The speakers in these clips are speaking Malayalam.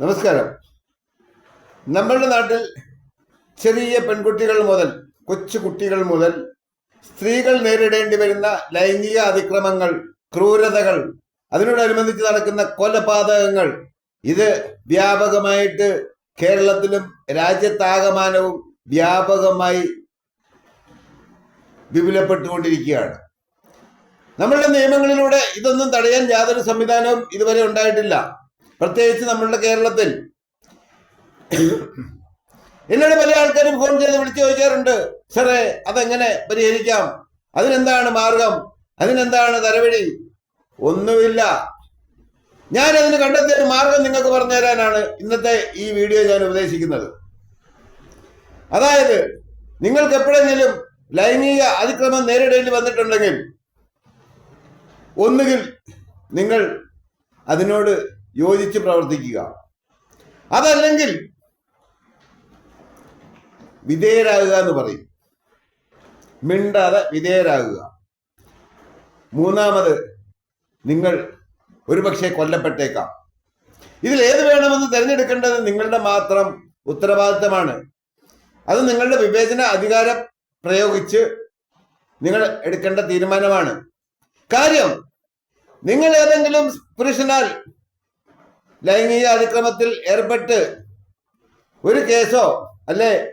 നമസ്കാരം. നമ്മളുടെ നാട്ടിൽ ചെറിയ പെൺകുട്ടികൾ മുതൽ കൊച്ചു കുട്ടികൾ മുതൽ സ്ത്രീകൾ നേരിടേണ്ടി വരുന്ന ലൈംഗിക അതിക്രമങ്ങൾ ക്രൂരതകൾ അതിനോടനുബന്ധിച്ച് നടക്കുന്ന കൊലപാതകങ്ങൾ ഇത് വ്യാപകമായിട്ട് കേരളത്തിലും രാജ്യത്താകമാനവും വ്യാപകമായി വിപുലപ്പെട്ടുകൊണ്ടിരിക്കുകയാണ്. നമ്മളുടെ നിയമങ്ങളിലൂടെ ഇതൊന്നും തടയാൻ യാതൊരു സംവിധാനവും ഇതുവരെ ഉണ്ടായിട്ടില്ല. പ്രത്യേകിച്ച് നമ്മളുടെ കേരളത്തിൽ. എന്നോട് പല ആൾക്കാരും ഫോൺ ചെയ്ത് വിളിച്ചു ചോദിക്കാറുണ്ട് സാറേ അതെങ്ങനെ പരിഹരിക്കാം? അതിനെന്താണ് മാർഗം? അതിനെന്താണ് തരവഴി? ഒന്നുമില്ല. ഞാൻ അതിന് കണ്ടെത്തിയ ഒരു മാർഗം നിങ്ങൾക്ക് പറഞ്ഞു തരാനാണ് ഇന്നത്തെ ഈ വീഡിയോ ഞാൻ ഉപദേശിക്കുന്നത്. അതായത് നിങ്ങൾക്ക് എപ്പോഴെങ്കിലും ലൈംഗിക അതിക്രമം നേരിടേണ്ടി വന്നിട്ടുണ്ടെങ്കിൽ ഒന്നുകിൽ നിങ്ങൾ അതിനോട് യോജിച്ച് പ്രവർത്തിക്കുക. അതല്ലെങ്കിൽ വിധേയരാകുക എന്ന് പറയും. മിണ്ടാതെ വിധേയരാകുക. മൂന്നാമത് നിങ്ങൾ ഒരുപക്ഷെ കൊല്ലപ്പെട്ടേക്കാം. ഇതിൽ ഏത് വേണമെന്ന് തിരഞ്ഞെടുക്കേണ്ടത് നിങ്ങളുടെ മാത്രം ഉത്തരവാദിത്തമാണ്. അത് നിങ്ങളുടെ വിവേചന അധികാരം പ്രയോഗിച്ച് നിങ്ങൾ എടുക്കേണ്ട തീരുമാനമാണ്. കാര്യം നിങ്ങൾ ഏതെങ്കിലും പുരുഷനാൽ ലൈംഗിക അതിക്രമത്തിൽ ഏർപ്പെട്ട് ഒരു കേസോ അല്ലെ?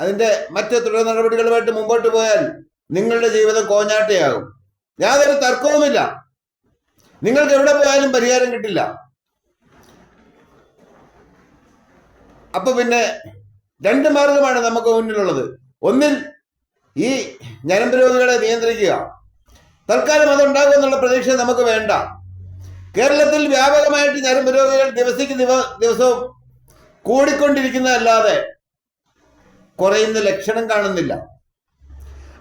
അതിന്റെ മറ്റ് തുടർ നടപടികളുമായിട്ട് മുമ്പോട്ട് പോയാൽ നിങ്ങളുടെ ജീവിതം കോഞ്ഞാട്ടയാകും. യാതൊരു തർക്കവുമില്ല. നിങ്ങൾക്ക് എവിടെ പോയാലും പരിഹാരം കിട്ടില്ല. അപ്പൊ പിന്നെ രണ്ട് മാർഗമാണ് നമുക്ക് മുന്നിലുള്ളത്. ഒന്നിൽ ഈ രോഗികളെ നിയന്ത്രിക്കുക. തൽക്കാലം അതുണ്ടാകും എന്നുള്ള പ്രതീക്ഷ നമുക്ക് വേണ്ട. കേരളത്തിൽ വ്യാപകമായിട്ട് ഞരമ്പ് രോഗികൾ ദിവ ദിവസവും കൂടിക്കൊണ്ടിരിക്കുന്നതല്ലാതെ കുറയുന്ന ലക്ഷണം കാണുന്നില്ല.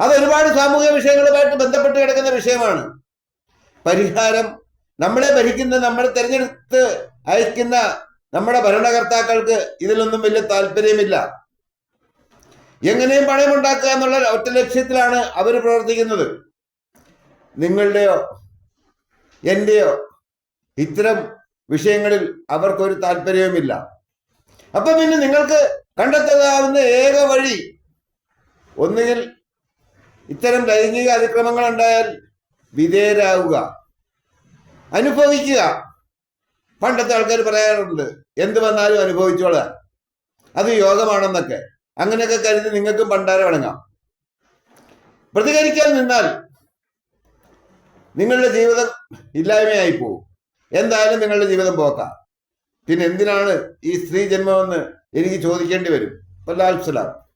അത് ഒരുപാട് സാമൂഹിക വിഷയങ്ങളുമായിട്ട് ബന്ധപ്പെട്ട് കിടക്കുന്ന വിഷയമാണ്. പരിഹാരം നമ്മളെ ഭരിക്കുന്ന നമ്മളെ തെരഞ്ഞെടുത്ത് അയക്കുന്ന നമ്മുടെ ഭരണകർത്താക്കൾക്ക് ഇതിലൊന്നും വലിയ താല്പര്യമില്ല. എങ്ങനെയും പണയമുണ്ടാക്കുക എന്നുള്ള ഒറ്റ ലക്ഷ്യത്തിലാണ് അവർ പ്രവർത്തിക്കുന്നത്. നിങ്ങളുടെയോ എന്റെയോ ഇത്തരം വിഷയങ്ങളിൽ അവർക്കൊരു താല്പര്യവുമില്ല. അപ്പൊ പിന്നെ നിങ്ങൾക്ക് കണ്ടെത്താവുന്ന ഏക വഴി ഒന്നുകിൽ ഇത്തരം ലൈംഗിക അതിക്രമങ്ങൾ ഉണ്ടായാൽ വിധേയരാകുക അനുഭവിക്കുക. പണ്ടത്തെ ആൾക്കാർ പറയാറുണ്ട് എന്ത് വന്നാലും അനുഭവിച്ചോളാം. അത് യോഗമാണെന്നൊക്കെ. അങ്ങനെയൊക്കെ കരുതി നിങ്ങൾക്കും പണ്ടാരം അടങ്ങാം പ്രതികരിക്കാൻ നിന്നാൽ നിങ്ങളുടെ ജീവിതം ഇല്ലായ്മയായി പോകും എന്തായാലും നിങ്ങളുടെ ജീവിതം പോക്കാം. പിന്നെ എന്തിനാണ് ഈ സ്ത്രീ ജന്മമെന്ന് എനിക്ക് ചോദിക്കേണ്ടി വരും? വല്ലാത്സലാം